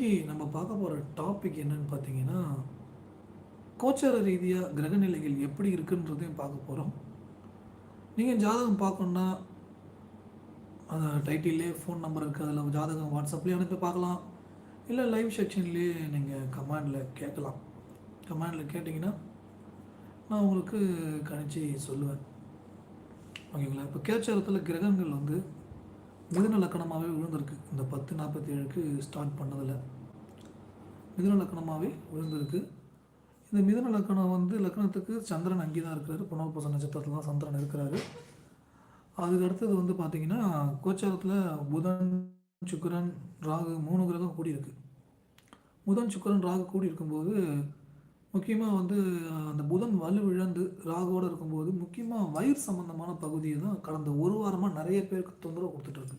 இன்றைக்கி நம்ம பார்க்க போகிற டாபிக் என்னன்னு பார்த்தீங்கன்னா கோச்சார ரீதியாக கிரகநிலைகள் எப்படி இருக்குன்றதையும் பார்க்க போகிறோம் நீங்கள் ஜாதகம் பார்க்கணுன்னா அந்த டைட்டிலே ஃபோன் நம்பர் இருக்குது அதில் ஜாதகம் வாட்ஸ்அப்லேயே அனுப்பி பார்க்கலாம். இல்லை லைவ் செக்ஷன்லேயே நீங்கள் கமாண்டில் கேட்கலாம். கமாண்டில் கேட்டிங்கன்னா நான் உங்களுக்கு கணிச்சு சொல்லுவேன். ஓகேங்களா? இப்போ கேச்சாரத்தில் கிரகங்கள் வந்து மிதுன லக்கணமாகவே விழுந்திருக்கு இந்த பத்து நாற்பத்தி ஏழுக்கு ஸ்டார்ட் பண்ணதில். மிதுன லக்கணமாகவே விழுந்திருக்கு இந்த மிதுன லக்கணம் வந்து லக்கணத்துக்கு சந்திரன் அங்கே தான் இருக்கிறாரு. புனர்பூச நட்சத்திரத்தில் தான் சந்திரன் இருக்கிறாரு. அதுக்கு அடுத்தது வந்து பார்த்தீங்கன்னா கோச்சாரத்தில் புதன் சுக்கிரன் ராகு மூணு கிரகம் கூடியிருக்கு. புதன் சுக்கரன் ராகு கூடி இருக்கும்போது முக்கியமாக வந்து அந்த புதன் வலு ராகுவோடு இருக்கும்போது முக்கியமாக வயிறு சம்மந்தமான பகுதியை தான் கடந்த ஒரு வாரமாக நிறைய பேருக்கு தொந்தரவு கொடுத்துட்ருக்கு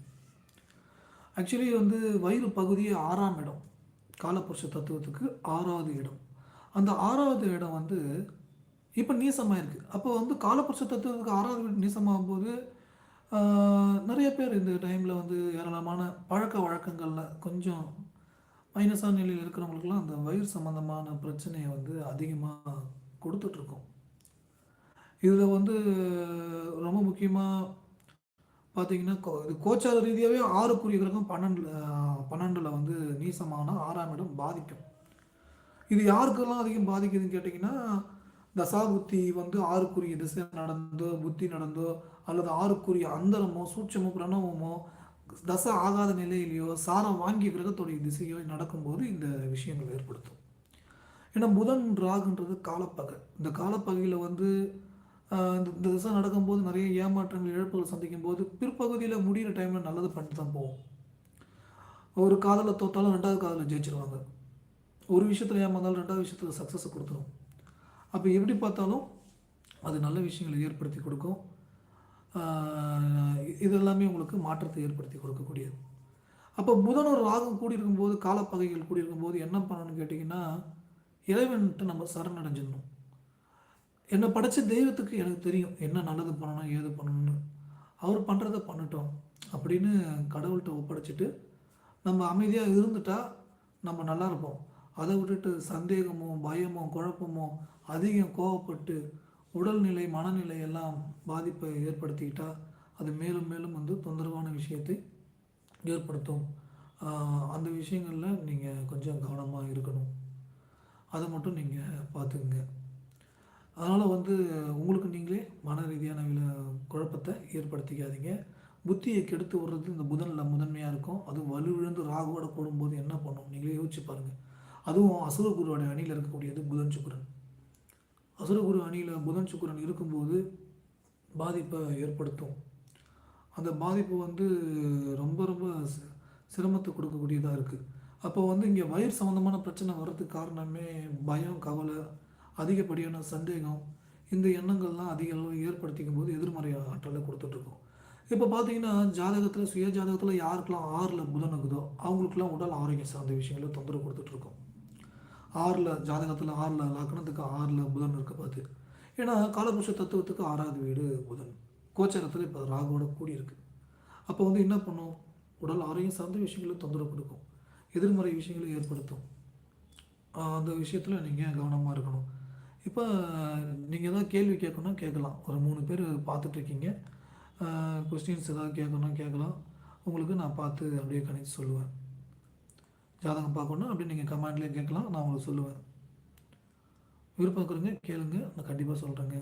ஆக்சுவலி வந்து வயிறு பகுதியே ஆறாம் இடம். காலப்புருஷ தத்துவத்துக்கு ஆறாவது இடம். அந்த ஆறாவது இடம் வந்து இப்போ நீசமாக இருக்குது அப்போ வந்து காலப்புருஷ தத்துவத்துக்கு ஆறாவது வீடு நீசமாகும் போது நிறைய பேர் இந்த டைமில் வந்து ஏராளமான பழக்க வழக்கங்களில் கொஞ்சம் மைனஸான நிலையில் இருக்கிறவங்களுக்குலாம் அந்த வயிறு சம்மந்தமான பிரச்சனையை வந்து அதிகமாக கொடுத்துட்ருக்கோம். இதில் வந்து ரொம்ப முக்கியமாக பார்த்தீங்கன்னா கோ இது கோச்சார ரீதியாகவே ஆறுக்குரிய கிரகம் பன்னெண்டில் பன்னெண்டில் வந்து நீசமான ஆறாம் இடம் பாதிக்கும். இது யாருக்கெல்லாம் அதிகம் பாதிக்குதுன்னு கேட்டிங்கன்னா தசா புத்தி வந்து ஆறுக்குரிய திசை நடந்தோ புத்தி நடந்தோ அல்லது ஆறுக்குரிய அந்தரமோ சூட்சமோ பிரணவமோ தசை ஆகாத நிலையிலையோ சாரம் வாங்கிய கிரகத்துடைய திசையோ நடக்கும்போது இந்த விஷயங்கள் ஏற்படுத்தும். ஏன்னா புதன் ராகுன்றது காலப்பகை. இந்த காலப்பகையில் வந்து இந்த தசை திசை நடக்கும்போது நிறைய ஏமாற்றங்கள் இழப்புகள் சந்திக்கும் போது பிற்பகுதியில் முடிகிற டைமில் நல்லது பண்ணிட்டு தான் போவோம். ஒரு காதலை தோத்தாலும் ரெண்டாவது காதலை ஜெயிச்சிருவாங்க. ஒரு விஷயத்தில் ஏமாந்தாலும் ரெண்டாவது விஷயத்தில் சக்ஸஸ் கொடுத்துரும். அப்போ எப்படி பார்த்தாலும் அது நல்ல விஷயங்களை ஏற்படுத்தி கொடுக்கும். இது எல்லாமே உங்களுக்கு மாற்றத்தை ஏற்படுத்தி கொடுக்கக்கூடியது. அப்போ புதனொரு ராகம் கூடி இருக்கும்போது காலப்பகைகள் கூடி இருக்கும்போது என்ன பண்ணணும்னு கேட்டிங்கன்னா இறைவன்ட்டு நம்ம சரணடைஞ்சிடணும். என்னை படைச்ச தெய்வத்துக்கு எனக்கு தெரியும் என்ன நல்லது பண்ணணும் ஏது பண்ணணும்னு. அவர் பண்ணுறத பண்ணிட்டோம் அப்படின்னு கடவுள்கிட்ட ஒப்படைச்சிட்டு நம்ம அமைதியாக இருந்துட்டால் நம்ம நல்லா இருப்போம். அதை விட்டுட்டு சந்தேகமோ பயமோ குழப்பமோ அதிகம் கோவப்பட்டு உடல்நிலை மனநிலை எல்லாம் பாதிப்பை ஏற்படுத்திக்கிட்டால் அது மேலும் மேலும் வந்து தொந்தரவான விஷயத்தை ஏற்படுத்தும். அந்த விஷயங்களில் நீங்கள் கொஞ்சம் கவனமாக இருக்கணும். அதை மட்டும் நீங்கள் பார்த்துக்குங்க அதனால் வந்து உங்களுக்கு நீங்களே மன ரீதியான வில குழப்பத்தை ஏற்படுத்திக்காதீங்க. புத்தியை கெடுத்து விடுறது இந்த புதனில் முதன்மையாக இருக்கும். அதுவும் வலுவிழந்து ராகுவோட போடும்போது என்ன பண்ணும்? நீங்களே யோசிச்சு பாருங்கள் அதுவும் அசுரகுருவோட அணியில் இருக்கக்கூடியது புதன் சுக்கிரன். அசுரகுரு அணியில் புதன் சுக்கிரன் இருக்கும்போது பாதிப்பை ஏற்படுத்தும். அந்த பாதிப்பு வந்து ரொம்ப ரொம்ப சிரமத்தை கொடுக்கக்கூடியதாக இருக்குது அப்போ வந்து இங்கே வயிறு சம்மந்தமான பிரச்சனை வர்றதுக்கு காரணமே பயம் கவலை அதிகப்படியான சந்தேகம் இந்த எண்ணங்கள்லாம் அதிக அளவு ஏற்படுத்திக்கும் போது எதிர்மறை ஆற்றலை கொடுத்துட்ருக்கோம் இப்போ பார்த்தீங்கன்னா ஜாதகத்தில் சுய ஜாதகத்தில் யாருக்கெல்லாம் ஆறில் புதன் இருக்குதோ அவங்களுக்குலாம் உடல் ஆரோக்கியம் சார்ந்த விஷயங்களை தொந்தரவு கொடுத்துட்ருக்கோம் ஆறில் ஜாதகத்தில் ஆறில் லக்னத்துக்கு ஆறில் புதன் இருக்க பார்த்து. ஏன்னா காலபுருஷ தத்துவத்துக்கு ஆறாவது வீடு புதன். கோச்சரத்தில் இப்போ ராகுவோட கூடி இருக்கு. அப்போ வந்து என்ன பண்ணும்? உடல் ஆரோக்கியம் சார்ந்த விஷயங்களை தொந்தரவு கொடுக்கும். எதிர்மறை விஷயங்களை ஏற்படுத்தும். அந்த விஷயத்தில் நீங்கள் கவனமாக இருக்கணும். இப்போ நீங்கள் ஏதாவது கேள்வி கேட்கணும் கேட்கலாம். ஒரு மூணு பேர் பார்த்துட்ருக்கீங்க கொஸ்டின்ஸ் ஏதாவது கேட்கணும் கேட்கலாம். உங்களுக்கு நான் பார்த்து அப்படியே கணிச்சு சொல்லுவேன். ஜாதகம் பார்க்கணும் அப்படியே நீங்கள் கமெண்ட்லேயே கேட்கலாம் நான் உங்களுக்கு சொல்லுவேன். விருப்பம் இருக்கிறவங்க கேளுங்க நான் கண்டிப்பாக சொல்கிறேங்க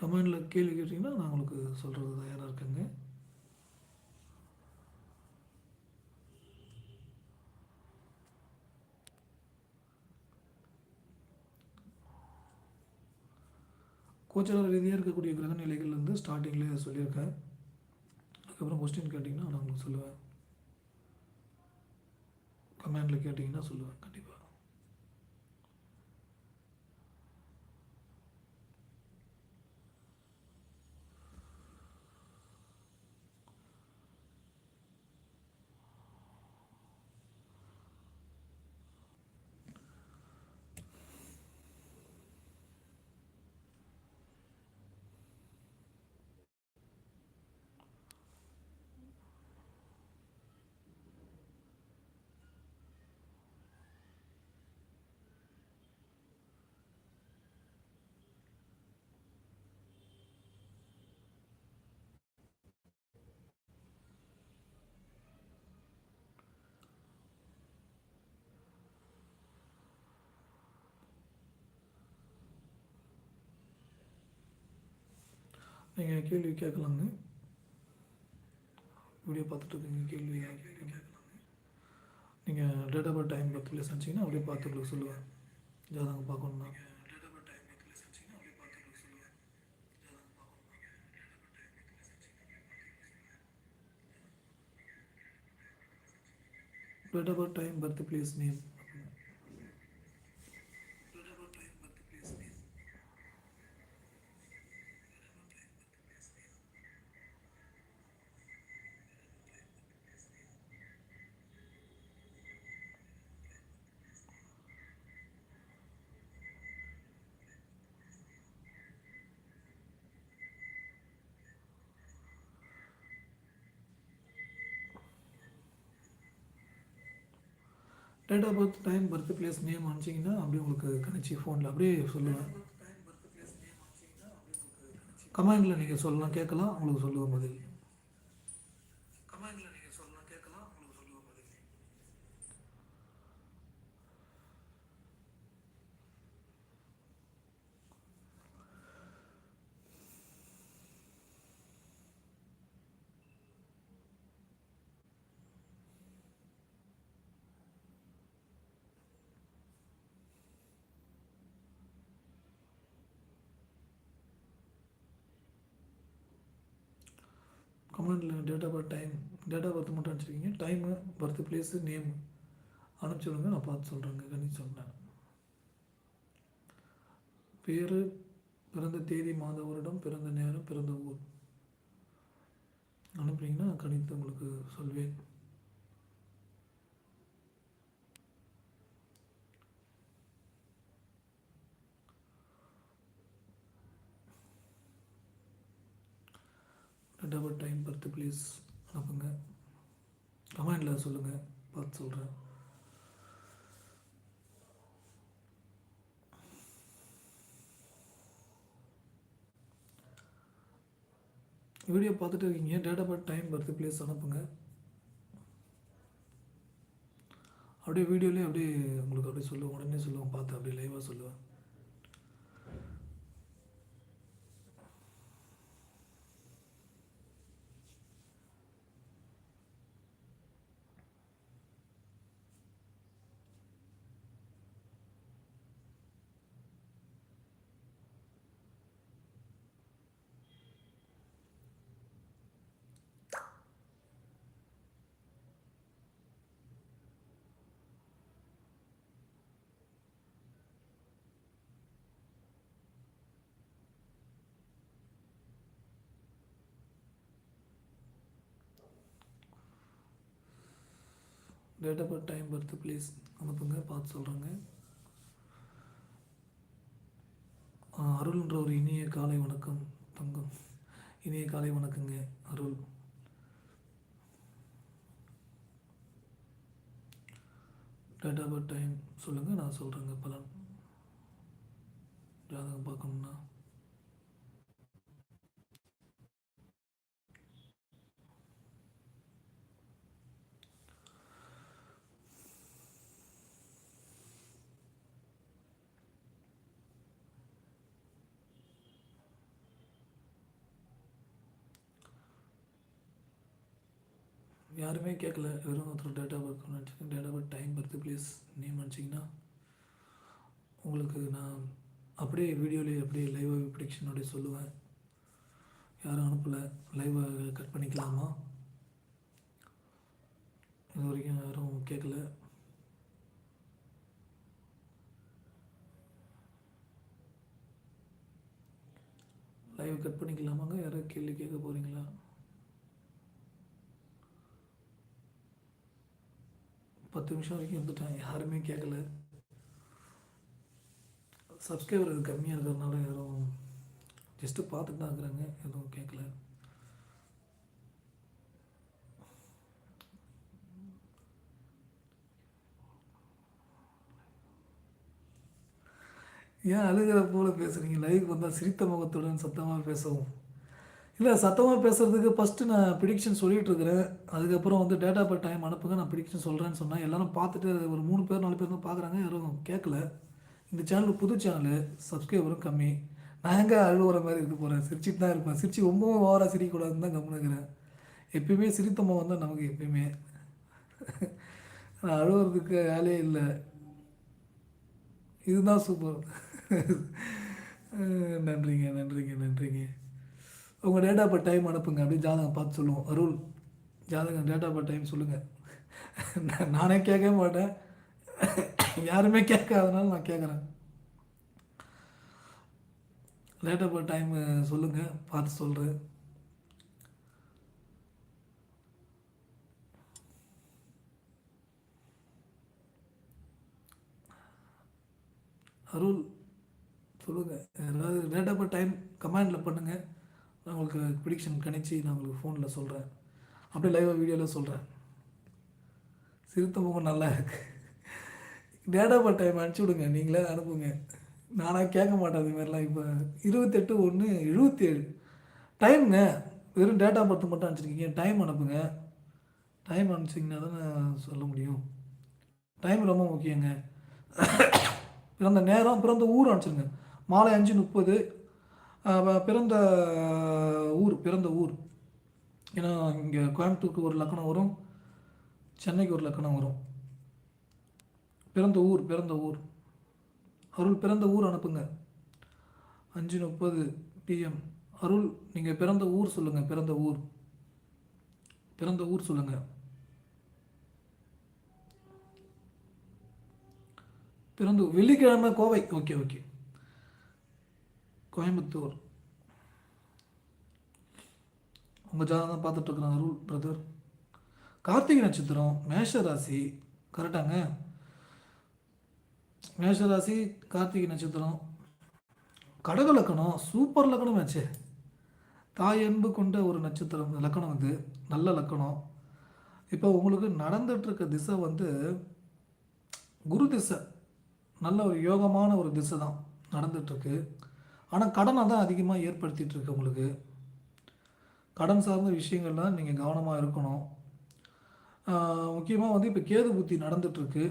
கமெண்டில் கேள்வி கேட்டிங்கன்னா நான் உங்களுக்கு சொல்கிறது தயாராக இருக்கேங்க. கோச்சார ரீதியாக இருக்கக்கூடிய கிரக நிலைகள் வந்து ஸ்டார்டிங்கில் சொல்லியிருக்கேன். அதுக்கப்புறம் கொஸ்டின் கேட்டிங்கன்னா நான் உங்களுக்கு சொல்லுவேன். கமெண்டில் கேட்டிங்கன்னா சொல்லுவேன் கண்டிப்பாக நீங்கள் கேள்வி கேட்கலாங்க. வீடியோ பார்த்துட்டு இருக்கீங்க கேள்வி கேட்கலாங்க. நீங்கள் date of time birth place வச்சிங்கன்னா அப்படியே பார்த்து உங்களுக்கு சொல்லுவேன். ஜாதகம் பார்க்கணுன்னா date of time birth place name date of birth time birth place name அனுப்பிச்சிங்கன்னா அப்படியே உங்களுக்கு கணிச்சு ஃபோனில் அப்படியே சொல்லுவேன். கமெண்டில் நீங்கள் சொல்லலாம் கேட்கலாம் உங்களுக்கு சொல்லுவேன் பதில் கமெண்டில் நீங்கள் சொல்லலாம் கேட்கலாம் உங்களுக்கு சொல்லுவேன் பதில் கமெண்டில் date of birth time date of birth மட்டும் அனுப்பிச்சிருக்கீங்க. டைமு பர்த் பிளேஸு நேம் அனுப்பிச்சுடுங்க நான் பார்த்து சொல்கிறேங்க கணி சொல்கிறேன் பேர் பிறந்த தேதி மாத வருடம் பிறந்த நேரம் பிறந்த ஊர். அனுப்புனீங்கன்னா கணித்து உங்களுக்கு சொல்வேன். பார்த்து ப்ளீஸ் அனுப்புங்க கமெண்டில் சொல்லுங்கள் பார்த்து சொல்கிறேன் வீடியோ பார்த்துட்டு இருக்கீங்க. Date of birth time birth place அனுப்புங்க. அப்படியே வீடியோலேயே அப்படியே உங்களுக்கு அப்படியே சொல்லுவேன். உடனே சொல்லுவேன். பார்த்து அப்படியே லைவாக சொல்லுவேன். Date of birth time birth please அனுப்புங்க பார்த்து சொல்கிறேங்க அருள்ன்ற ஒரு இனிய காலை வணக்கம் தங்கம். இனிய காலை வணக்கங்க Arul. Date of birth time சொல்லுங்கள் நான் சொல்கிறேங்க பலன் ஜாதகம் பார்க்கணுன்னா யாருமே கேட்கல வெறும் ஒருத்தர் டேட்டா ஒர்க் பர்த் நினச்சிங்க data birth time birth please name நினச்சிங்கன்னா உங்களுக்கு நான் அப்படியே வீடியோலேயே அப்படியே லைவாக ப்ரிடிக்ஷனோடய சொல்லுவேன். யாரும் அனுப்பலை. லைவாக கட் பண்ணிக்கலாமா? இது வரைக்கும் யாரும் கேட்கல லைவ் கட் பண்ணிக்கலாமாங்க? யாராவது கேள்வி கேட்க போகிறீங்களா பத்து நிமிஷம் வரைக்கும் இருந்துட்டேன். யாருமே கேட்கல சப்ஸ்கிரைபர் இது கம்மியாக இருக்கிறதுனால யாரும் ஜஸ்ட்டு பார்த்துட்டு தான் இருக்கிறாங்க. எதுவும் கேட்கல ஏன் அழுகிற போல பேசுகிறீங்க லைவ் வந்தால் சிரித்த முகத்துடன் சத்தமாக பேசவும். இல்லை சத்தமாக பேசுகிறதுக்கு ஃபஸ்ட்டு நான் ப்ரிடிக்ஷன் சொல்லிகிட்டு இருக்கிறேன். அதுக்கப்புறம் வந்து டேட்டா பர் டைம் அனுப்புங்க நான் ப்ரிடிக்ஷன் சொல்கிறேன்னு சொன்னேன். எல்லாரும் பார்த்துட்டு ஒரு மூணு பேர் நாலு பேர் தான் பார்க்குறாங்க. யாரும் கேட்கல. இந்த சேனல் புது சேனலு சப்ஸ்கிரைபரும் கம்மி. நான் எங்கே அழுவுற மாதிரி இருக்க போகிறேன் சிரிச்சிட்டு தான் இருப்பேன். சிரிச்சு ரொம்பவும் ஓவராக சிரிக்கக்கூடாதுன்னு தான் கம்முனுக்கிறேன். எப்பயுமே சிரித்த வந்தால் நமக்கு எப்பயுமே. நான் அழுவுறதுக்கு வேலையே இல்லை. இதுதான் சூப்பர் நன்றிங்க நன்றிங்க நன்றிங்க. உங்கள் டேட் ஆஃப் பர்த் டைம் அனுப்புங்க அப்படின்னு ஜாதகம் பார்த்து சொல்லுவோம். அருள் ஜாதகம் டேட் ஆஃப் பர் டைம் சொல்லுங்கள் நான் நானே கேட்கவே மாட்டேன். யாருமே கேட்காதனால நான் கேட்குறேன். டேட் ஆஃப் டைம் சொல்லுங்கள் பார்த்து சொல்கிறேன் அருள் சொல்லுங்கள் ஏதாவது டேட் ஆஃப் டைம் கமெண்டில் பண்ணுங்கள் நான் உங்களுக்கு ப்ரிடிக்ஷன் கணிச்சு நான் உங்களுக்கு ஃபோனில் சொல்கிறேன் அப்படியே லைவாக வீடியோவில் சொல்கிறேன் சிறுத்த முகம் நல்லா இருக்கு. டேட் ஆஃப் டைம் அனுப்பிச்சி விடுங்க. நீங்களே அனுப்புங்க. நானாக கேட்க மாட்டேன் அது மாதிரிலாம். இப்போ இருபத்தெட்டு ஒன்று எழுபத்தி ஏழு டைம்ங்க வெறும் டேட் ஆஃப் பர்த் மட்டும் அனுப்பிச்சிருக்கீங்க. டைம் அனுப்புங்க. டைம் அனுப்பிச்சிங்கன்னா தான் சொல்ல முடியும். டைம் ரொம்ப முக்கியங்க. பிறந்த நேரம் பிறந்த ஊர் அனுப்பிச்சிருங்க. மாலை அஞ்சு முப்பது பிறந்த ஊர் பிறந்த ஊர். ஏன்னா இங்கே கோயம்புத்தூருக்கு ஒரு லக்கணம் வரும். சென்னைக்கு ஒரு லக்கணம் வரும். பிறந்த ஊர் பிறந்த ஊர். அருள் பிறந்த ஊர் அனுப்புங்க. அஞ்சு முப்பது பிஎம் அருள் நீங்கள் பிறந்த ஊர் சொல்லுங்கள் பிறந்த ஊர். பிறந்த ஊர் சொல்லுங்கள் பிறந்த வெள்ளிக்கிழமை கோவை. Okay okay. கோயம்புத்தூர். உங்கள் ஜாதகம் பார்த்துட்ருக்குறேன் அருள் பிரதர் கார்த்திகை நட்சத்திரம் மேஷ ராசி கரெக்டாங்க மேஷ ராசி கார்த்திகை நட்சத்திரம். கடக லக்கணம் சூப்பர் லக்கணம் ஆச்சு. தாய் அன்பு கொண்ட ஒரு நட்சத்திரம் லக்கணம் இது நல்ல லக்கணம். இப்போ உங்களுக்கு நடந்துகிட்ருக்க திசை வந்து குரு திசை. நல்ல ஒரு யோகமான ஒரு திசை தான் நடந்துகிட்ருக்கு ஆனால் கடனை தான் அதிகமாக ஏற்படுத்திகிட்டு இருக்கு உங்களுக்கு. கடன் சார்ந்த விஷயங்கள்லாம் நீங்கள் கவனமாக இருக்கணும். முக்கியமாக வந்து இப்போ கேது புத்தி நடந்துகிட்ருக்கு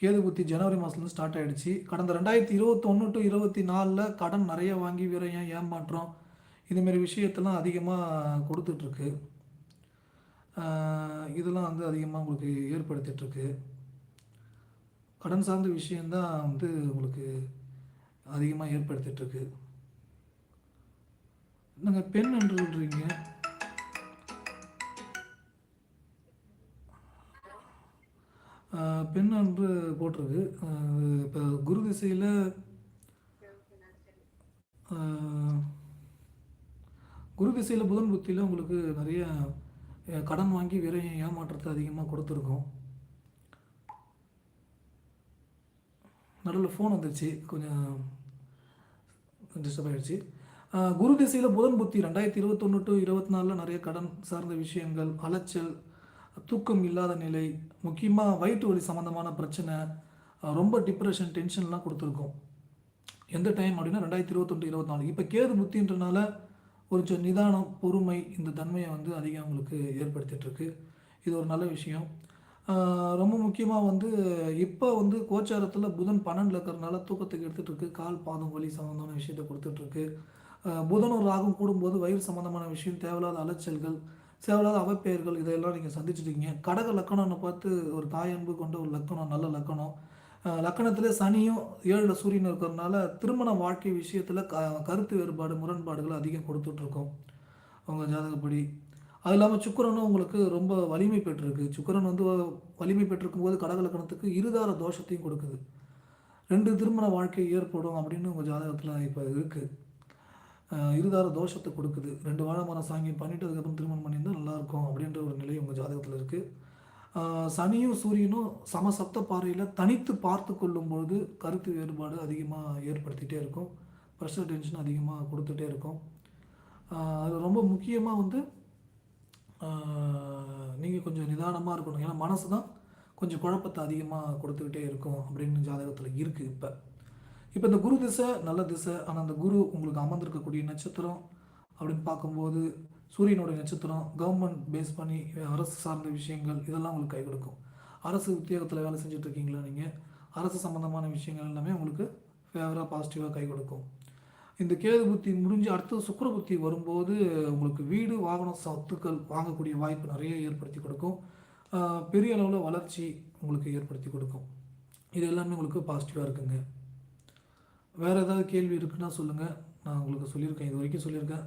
கேது புத்தி ஜனவரி மாதத்துலேருந்து ஸ்டார்ட் ஆகிடுச்சு கடந்த ரெண்டாயிரத்தி இருபத்தொன்று டு இருபத்தி நாலில் கடன் நிறைய வாங்கி விரையம் ஏமாற்றம் இதுமாரி விஷயத்தெல்லாம் அதிகமாக கொடுத்துட்ருக்கு இதெல்லாம் வந்து அதிகமாக உங்களுக்கு ஏற்படுத்திகிட்ருக்கு கடன் சார்ந்த விஷயந்தான் வந்து உங்களுக்கு அதிகமாக ஏற்படுத்திகிட்ருக்கு நாங்கள் பெண் என்று சொல்கிறீங்க பெண் என்று போட்டிருக்கு. இப்போ குரு திசையில் குரு திசையில் புதன் புத்தியில் உங்களுக்கு நிறைய கடன் வாங்கி விரையும் ஏமாற்றத்தை அதிகமாக கொடுத்துருக்கோம். நடுவில் ஃபோன் வந்துருச்சு. கொஞ்சம் டிஸ்டர்ப் ஆகிடுச்சு குரு திசையில் புதன் புத்தி. ரெண்டாயிரத்தி இருபத்தொன்று டு இருபத்தி நாலில் நிறைய கடன் சார்ந்த விஷயங்கள் அலைச்சல் தூக்கம் இல்லாத நிலை முக்கியமாக வயிற்று வலி சம்மந்தமான பிரச்சனை ரொம்ப டிப்ரெஷன் டென்ஷன்லாம் கொடுத்துருக்கோம். எந்த டைம் அப்படின்னா ரெண்டாயிரத்தி இருபத்தொன்று இருபத்தி நாலு. இப்போ கேது புத்தின்றனால ஒரு நிதானம் பொறுமை இந்த தன்மையை வந்து அதிகம் உங்களுக்கு ஏற்படுத்திகிட்ருக்கு இது ஒரு நல்ல விஷயம். ரொம்ப முக்கியமாக வந்து இப்போ வந்து கோச்சாரத்தில் புதன் பன்னெண்டில் இருக்கிறதுனால தூக்கத்துக்கு எடுத்துகிட்டு இருக்கு கால் பாதம் வலி சம்மந்தமான விஷயத்தை கொடுத்துட்ருக்கு புதனும் ராகும் கூடும்போது வயிறு சம்மந்தமான விஷயம் தேவையில்லாத அலைச்சல்கள் தேவையில்லாத அவப்பெயர்கள் இதையெல்லாம் நீங்கள் சந்திச்சுட்டீங்க கடக லக்கணம்னு பார்த்து ஒரு தாயன்பு கொண்ட ஒரு லக்கணம் நல்ல லக்கணம். லக்கணத்திலே சனியும் ஏழில் சூரியன் இருக்கிறதுனால திருமண வாழ்க்கை விஷயத்தில் க கருத்து வேறுபாடு முரண்பாடுகள் அதிகம் கொடுத்துட்ருக்கோம். அவங்க ஜாதகப்படி. அது இல்லாமல் சுக்கரனும் உங்களுக்கு ரொம்ப வலிமை பெற்றிருக்கு. சுக்கரன் வந்து வலிமை பெற்றிருக்கும் போது கடகலக்கணத்துக்கு இருதார தோஷத்தையும் கொடுக்குது. ரெண்டு திருமண வாழ்க்கை ஏற்படும் அப்படின்னு உங்கள் ஜாதகத்தில் இப்போ இருக்குது இருதார தோஷத்தை கொடுக்குது. ரெண்டு வாழை மரம் சாங்கியம் பண்ணிவிட்டு அதுக்கப்புறம் திருமணம் பண்ணியிருந்தால் நல்லாயிருக்கும் அப்படின்ற ஒரு நிலை உங்கள் ஜாதகத்தில் இருக்குது சனியும் சூரியனும் சமசப்த பாறையில் தனித்து பார்த்து கொள்ளும்பொழுது கருத்து வேறுபாடு அதிகமாக ஏற்படுத்திகிட்டே இருக்கும். ப்ரெஷர் டென்ஷன் அதிகமாக கொடுத்துட்டே இருக்கும். அது ரொம்ப முக்கியமாக வந்து நீங்கள் கொஞ்சம் நிதானமாக இருக்கணும். ஏன்னா மனசு தான் கொஞ்சம் குழப்பத்தை அதிகமாக கொடுத்துக்கிட்டே இருக்கும் அப்படின்னு ஜாதகத்தில் இருக்குது இப்போ. இப்போ இந்த குரு திசை நல்ல திசை ஆனால் அந்த குரு உங்களுக்கு அமர்ந்திருக்கக்கூடிய நட்சத்திரம் அப்படின்னு பார்க்கும்போது சூரியனுடைய நட்சத்திரம் கவர்மெண்ட் பேஸ் பண்ணி அரசு சார்ந்த விஷயங்கள் இதெல்லாம் உங்களுக்கு கை கொடுக்கும். அரசு உத்தியோகத்தில் வேலை செஞ்சுட்ருக்கீங்களா நீங்கள் அரசு சம்மந்தமான விஷயங்கள் எல்லாமே உங்களுக்கு ஃபேவராக பாசிட்டிவாக கை கொடுக்கும். இந்த கேது புத்தி முடிஞ்சு அடுத்தது சுக்கர புத்தி வரும்போது உங்களுக்கு வீடு வாகனம் சொத்துக்கள் வாங்கக்கூடிய வாய்ப்பு நிறைய ஏற்படுத்தி கொடுக்கும். பெரிய அளவில் வளர்ச்சி உங்களுக்கு ஏற்படுத்தி கொடுக்கும். இது எல்லாமே உங்களுக்கு பாசிட்டிவாக இருக்குங்க. வேறு ஏதாவது கேள்வி இருக்குன்னா சொல்லுங்கள் நான் உங்களுக்கு சொல்லியிருக்கேன். இது வரைக்கும் சொல்லியிருக்கேன்.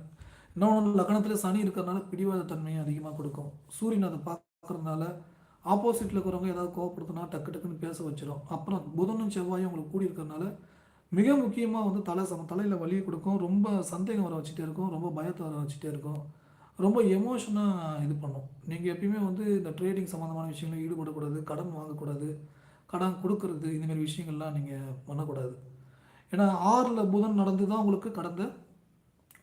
இன்னொன்று லக்னத்தில் சனி இருக்கிறதுனால பிடிவாத தன்மையை அதிகமாக கொடுக்கும். சூரியன் அதை பார்க்கறதுனால ஆப்போசிட்டில் இருக்கிறவங்க ஏதாவது கோவப்படுத்தினா டக்கு டக்குன்னு பேச வச்சிடும் அப்புறம் புதனும் செவ்வாயும் உங்களுக்கு கூடி இருக்கிறதுனால மிக முக்கியமாக வந்து தலை சம தலையில் வலியை கொடுக்கும். ரொம்ப சந்தேகம் வர வச்சுட்டே இருக்கும். ரொம்ப பயத்தை வர வச்சுட்டே இருக்கும். ரொம்ப எமோஷனாக இது பண்ணும். நீங்கள் எப்பயுமே வந்து இந்த ட்ரேடிங் சம்மந்தமான விஷயங்களில் ஈடுபடக்கூடாது கடன் வாங்கக்கூடாது கடன் கொடுக்கறது இந்தமாரி விஷயங்கள்லாம் நீங்கள் பண்ணக்கூடாது. ஏன்னா ஆறில் புதன் நடந்து தான் உங்களுக்கு கடந்த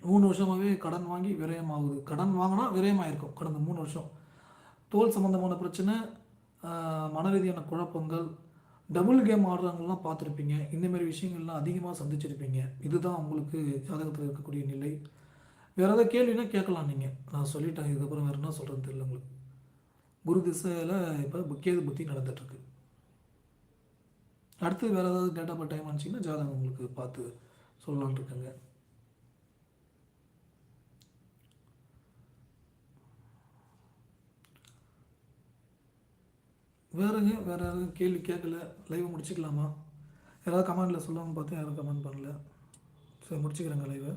மூணு வருஷமாகவே கடன் வாங்கி விரயமாகுது. கடன் வாங்கினா விரயமாயிருக்கும் கடந்த மூணு வருஷம். தோல் சம்மந்தமான பிரச்சனை மனரீதியான குழப்பங்கள் டபுள் கேம் ஆடுறவங்கலாம் பார்த்துருப்பீங்க. இந்தமாரி விஷயங்கள்லாம் அதிகமாக சந்திச்சிருப்பீங்க. இதுதான் உங்களுக்கு ஜாதகத்தில் இருக்கக்கூடிய நிலை. வேறு ஏதாவது கேள்வினா கேட்கலாம் நீங்கள் நான் சொல்லிட்டேன் இதுக்கப்புறம் வேறு என்ன சொல்கிறது தெரியல உங்களுக்கு. குரு திசையில் இப்போ புக்கேது புத்தி நடந்துகிட்ருக்கு அடுத்து வேறு ஏதாவது டேட் ஆஃப் டைம் அனுப்பிச்சிங்கன்னா ஜாதகம் உங்களுக்கு பார்த்து சொல்லலான் இருக்குங்க. வேறுங்க வேறு யாரும் கேள்வி கேட்கல. லைவை முடிச்சுக்கலாமா? யாராவது கமெண்டில் சொல்லுவாங்க பார்த்து யாரும் கமெண்ட் பண்ணல. சரி முடிச்சுக்கிறேங்க லைவை